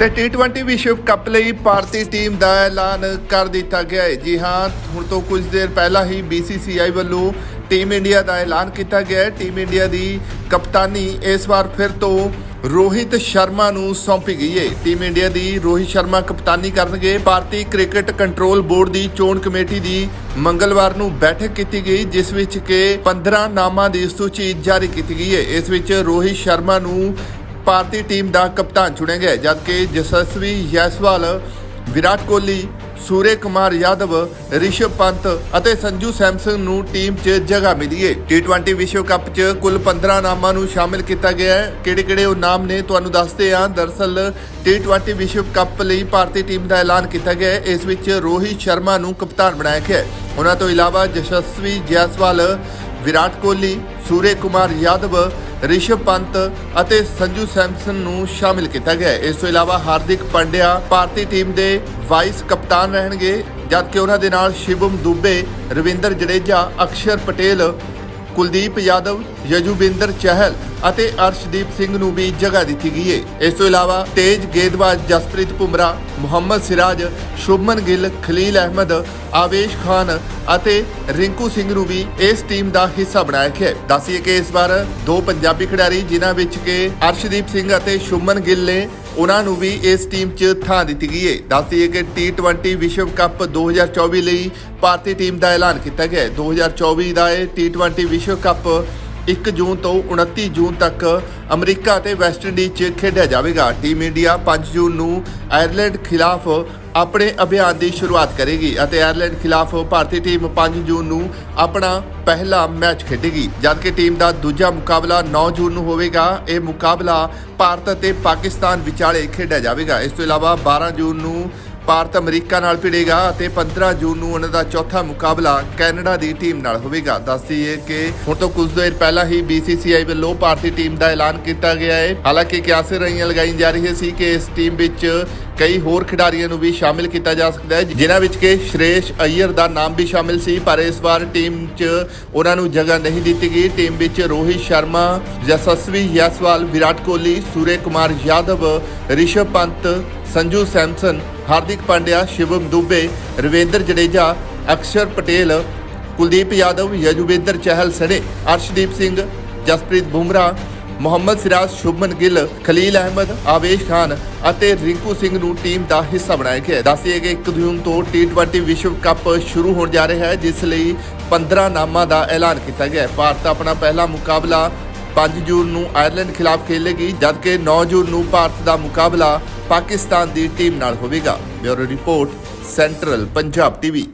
ਤੇ T20 ਵਿਸ਼ਵ cup ਲਈ ਭਾਰਤੀ ਟੀਮ ਦਾ ਐਲਾਨ ਕਰ ਦਿੱਤਾ ਗਿਆ ਹੈ। ਜੀ ਹਾਂ, ਹੁਣ ਤੋਂ ਕੁਝ ਦੇਰ ਪਹਿਲਾਂ ਹੀ BCCI ਵੱਲੋਂ ਟੀਮ ਇੰਡੀਆ ਦਾ ਐਲਾਨ ਕੀਤਾ ਗਿਆ ਹੈ। ਟੀਮ ਇੰਡੀਆ ਦੀ ਕਪਤਾਨੀ ਇਸ ਵਾਰ ਫਿਰ ਤੋਂ ਰੋਹਿਤ ਸ਼ਰਮਾ ਨੂੰ ਸੌਂਪੀ ਗਈ ਹੈ। ਟੀਮ ਇੰਡੀਆ ਦੀ ਰੋਹਿਤ ਸ਼ਰਮਾ ਕਪਤਾਨੀ ਕਰਨਗੇ। ਭਾਰਤੀ ਕ੍ਰਿਕਟ ਕੰਟਰੋਲ ਬੋਰਡ ਦੀ ਚੋਣ ਕਮੇਟੀ ਦੀ ਮੰਗਲਵਾਰ ਨੂੰ ਬੈਠਕ ਕੀਤੀ ਗਈ, ਜਿਸ ਵਿੱਚ ਕਿ 15 ਨਾਮਾਂ ਦੀ ਸੂਚੀ ਜਾਰੀ ਕੀਤੀ ਗਈ ਹੈ। ਇਸ ਵਿੱਚ ਰੋਹਿਤ ਸ਼ਰਮਾ ਨੂੰ ਭਾਰਤੀ ਟੀਮ ਦਾ ਕਪਤਾਨ ਚੁਣਿਆ ਗਿਆ, ਜਦਕਿ ਜਸਸਵੀ ਜੈਸਵਾਲ, ਵਿਰਾਟ ਕੋਹਲੀ ਸੂਰਯ ਕੁਮਾਰ ਯਾਦਵ, ਰਿਸ਼ਭ ਪੰਤ ਅਤੇ ਸੰਜੂ ਸੈਮਸਨ ਨੂੰ ਟੀਮ 'ਚ ਜਗ੍ਹਾ ਮਿਲੀ ਹੈ T20 ਵਿਸ਼ਵ ਕੱਪ 'ਚ ਕੁੱਲ 15 ਨਾਮਾਂ ਨੂੰ ਸ਼ਾਮਿਲ ਕੀਤਾ ਗਿਆ ਹੈ। ਕਿਹੜੇ-ਕਿਹੜੇ ਉਹ ਨਾਮ ਨੇ ਤੁਹਾਨੂੰ ਦੱਸਦੇ ਹਾਂ। ਦਰਸਲ T20 ਵਿਸ਼ਵ ਕੱਪ ਲਈ ਭਾਰਤੀ ਟੀਮ ਦਾ ਐਲਾਨ ਕੀਤਾ ਗਿਆ ਹੈ। ਇਸ ਵਿੱਚ ਰੋਹਿਤ ਸ਼ਰਮਾ ਨੂੰ ਕਪਤਾਨ ਬਣਾਇਆ ਗਿਆ ਹੈ। ਉਹਨਾਂ ਤੋਂ ਇਲਾਵਾ ਜਸ਼ਸਵੀ ਜੈਸਵਾਲ ਵਿਰਾਟ ਕੋਹਲੀ ਸੂਰਯ ਕੁਮਾਰ ਯਾਦਵ, ਰਿਸ਼ਭ ਪੰਤ ਅਤੇ ਸੰਜੂ ਸੈਮਸਨ ਨੂੰ ਸ਼ਾਮਿਲ ਕੀਤਾ ਗਿਆ ਹੈ। ਇਸ ਤੋਂ ਇਲਾਵਾ ਹਾਰਦਿਕ ਪਾਂਡਿਆ ਭਾਰਤੀ ਟੀਮ ਦੇ ਵਾਈਸ ਕਪਤਾਨ ਰਹਿਣਗੇ, ਜਦਕਿ ਉਹਨਾਂ ਦੇ ਨਾਲ ਸ਼ਿਵਮ ਦੁਬੇ, ਰਵਿੰਦਰ ਜਡੇਜਾ, ਅਕਸ਼ਰ ਪਟੇਲ ਕੁਲਦੀਪ ਯਾਦਵ, ਯਜੂਬਿੰਦਰ ਚਹਿਲ ਅਤੇ ਅਰਸ਼ਦੀਪ ਸਿੰਘ ਨੂੰ ਵੀ ਜਗ੍ਹਾ ਦਿੱਤੀ ਗਈ ਹੈ ਇਸ ਤੋਂ ਇਲਾਵਾ ਤੇਜ ਗੇਂਦਬਾਜ਼ ਜਸਪ੍ਰੀਤ ਬੁਮਰਾ ਮੁਹੰਮਦ ਸਿਰਾਜ, ਸ਼ੁਭਮਨ ਗਿੱਲ, ਖਲੀਲ ਅਹਿਮਦ, ਆਵੇਸ਼ ਖਾਨ ਅਤੇ ਰਿੰਕੂ ਸਿੰਘ ਨੂੰ ਵੀ ਇਸ ਟੀਮ ਦਾ ਹਿੱਸਾ ਬਣਾਇਆ ਗਿਆ ਹੈ ਕਿ ਇਸ ਵਾਰ ਦੋ ਪੰਜਾਬੀ ਖਿਡਾਰੀ ਜਿਨ੍ਹਾਂ ਵਿੱਚ ਕਿ ਅਰਸ਼ਦੀਪ ਸਿੰਘ ਅਤੇ ਸ਼ੁਭਮਨ ਗਿੱਲ ਨੇ ਉਹਨਾਂ ਨੂੰ ਵੀ ਇਸ ਟੀਮ 'ਚ ਥਾਂ ਦਿੱਤੀ ਗਈ ਹੈ ਦੱਸਦੀਏ ਕਿ T20 ਵਿਸ਼ਵ ਕੱਪ 2024 ਲਈ ਭਾਰਤੀ ਟੀਮ ਦਾ ਐਲਾਨ ਕੀਤਾ ਗਿਆ ਹੈ 2024 ਦਾ ਇਹ T20 ਵਿਸ਼ਵ ਕੱਪ 1 ਜੂਨ ਤੋਂ 29 ਜੂਨ ਤੱਕ ਅਮਰੀਕਾ ਅਤੇ ਵੈਸਟ ਇੰਡੀਜ਼ 'ਚ ਖੇਡਿਆ ਜਾਵੇਗਾ। ਟੀਮ ਇੰਡੀਆ 5 ਜੂਨ ਨੂੰ ਆਇਰਲੈਂਡ ਖਿਲਾਫ ਆਪਣੇ ਅਭਿਆਨ ਦੀ ਸ਼ੁਰੂਆਤ ਕਰੇਗੀ ਅਤੇ ਆਇਰਲੈਂਡ ਖਿਲਾਫ ਭਾਰਤੀ ਟੀਮ 5 ਜੂਨ ਨੂੰ ਆਪਣਾ ਪਹਿਲਾ ਮੈਚ ਖੇਡੇਗੀ ਜਦਕਿ ਟੀਮ ਦਾ ਦੂਜਾ ਮੁਕਾਬਲਾ 9 ਜੂਨ ਨੂੰ ਹੋਵੇਗਾ। ਇਹ ਮੁਕਾਬਲਾ ਭਾਰਤ ਅਤੇ ਪਾਕਿਸਤਾਨ ਵਿਚਾਲੇ ਖੇਡਿਆ ਜਾਵੇਗਾ। ਇਸ ਤੋਂ ਇਲਾਵਾ 12 ਜੂਨ ਨੂੰ ਭਾਰਤ ਅਮਰੀਕਾ ਨਾਲ ਭਿੜੇਗਾ ਅਤੇ 15 ਜੂਨ ਨੂੰ ਉਹਨਾਂ ਦਾ ਚੌਥਾ ਮੁਕਾਬਲਾ ਕੈਨੇਡਾ ਦੀ ਟੀਮ ਨਾਲ ਹੋਵੇਗਾ। ਦੱਸਦੀਏ ਕਿ ਹੁਣ ਤੋਂ ਕੁਝ ਦੇਰ ਪਹਿਲਾਂ ਹੀ BCCI ਵੱਲੋਂ ਭਾਰਤੀ ਟੀਮ ਦਾ ਐਲਾਨ ਕੀਤਾ ਗਿਆ ਹੈ। ਹਾਲਾਂਕਿ ਕਿਆਸੇ ਰਹੀਆਂ ਲਗਾਈ ਜਾ ਰਹੀਆਂ ਸੀ ਕਿ ਇਸ ਟੀਮ ਵਿੱਚ ਕਈ ਹੋਰ ਖਿਡਾਰੀਆਂ ਨੂੰ ਵੀ ਸ਼ਾਮਿਲ ਕੀਤਾ ਜਾ ਸਕਦਾ ਹੈ, ਜਿਨ੍ਹਾਂ ਵਿੱਚ ਕਿ ਸ਼੍ਰੇਸ਼ ਅਈਅਰ ਦਾ ਨਾਮ ਵੀ ਸ਼ਾਮਿਲ ਸੀ, ਪਰ ਇਸ ਵਾਰ ਟੀਮ 'ਚ ਉਹਨਾਂ ਨੂੰ ਜਗ੍ਹਾ ਨਹੀਂ ਦਿੱਤੀ ਗਈ। ਟੀਮ ਵਿੱਚ ਰੋਹਿਤ ਸ਼ਰਮਾ, ਯਸ਼ਸਵੀ ਯੈਸਵਾਲ, ਵਿਰਾਟ ਕੋਹਲੀ, ਸੂਰਯ ਕੁਮਾਰ ਯਾਦਵ, ਰਿਸ਼ਭ ਪੰਤ ਸੰਜੂ ਸੈਮਸਨ, ਹਾਰਦਿਕ ਪਾਂਡਿਆ, ਸ਼ਿਵਮ ਦੁਬੇ, ਰਵਿੰਦਰ ਜਡੇਜਾ, ਅਕਸ਼ਰ ਪਟੇਲ, ਕੁਲਦੀਪ ਯਾਦਵ, ਯਜੁਵੇਂਦਰ ਚਹਿਲ ਸਣੇ, ਅਰਸ਼ਦੀਪ ਸਿੰਘ, ਜਸਪ੍ਰੀਤ ਬੁਮਰਾ, ਮੁਹੰਮਦ ਸਿਰਾਜ, ਸ਼ੁਭਮਨ ਗਿੱਲ, ਖਲੀਲ ਅਹਿਮਦ, ਆਵੇਸ਼ ਖਾਨ ਅਤੇ ਰਿੰਕੂ ਸਿੰਘ ਨੂੰ ਟੀਮ ਦਾ ਹਿੱਸਾ ਬਣਾਇਆ ਗਿਆ ਹੈ। ਕਿ 1 ਜੂਨ ਤੋਂ T20 ਵਿਸ਼ਵ ਕੱਪ ਸ਼ੁਰੂ ਹੋਣ ਜਾ ਰਿਹਾ ਹੈ, ਜਿਸ ਲਈ 15 ਨਾਮਾਂ ਦਾ ਐਲਾਨ ਕੀਤਾ ਗਿਆ ਭਾਰਤ ਆਪਣਾ ਪਹਿਲਾ ਮੁਕਾਬਲਾ 5 ਜੂਨ ਨੂੰ ਆਇਰਲੈਂਡ ਖਿਲਾਫ ਖੇਲੇਗੀ, ਜਦਕਿ 9 ਜੂਨ ਨੂੰ ਭਾਰਤ ਦਾ ਮੁਕਾਬਲਾ ਪਾਕਿਸਤਾਨ ਦੀ ਟੀਮ ਨਾਲ ਹੋਵੇਗਾ। Bureau report, central Punjab TV.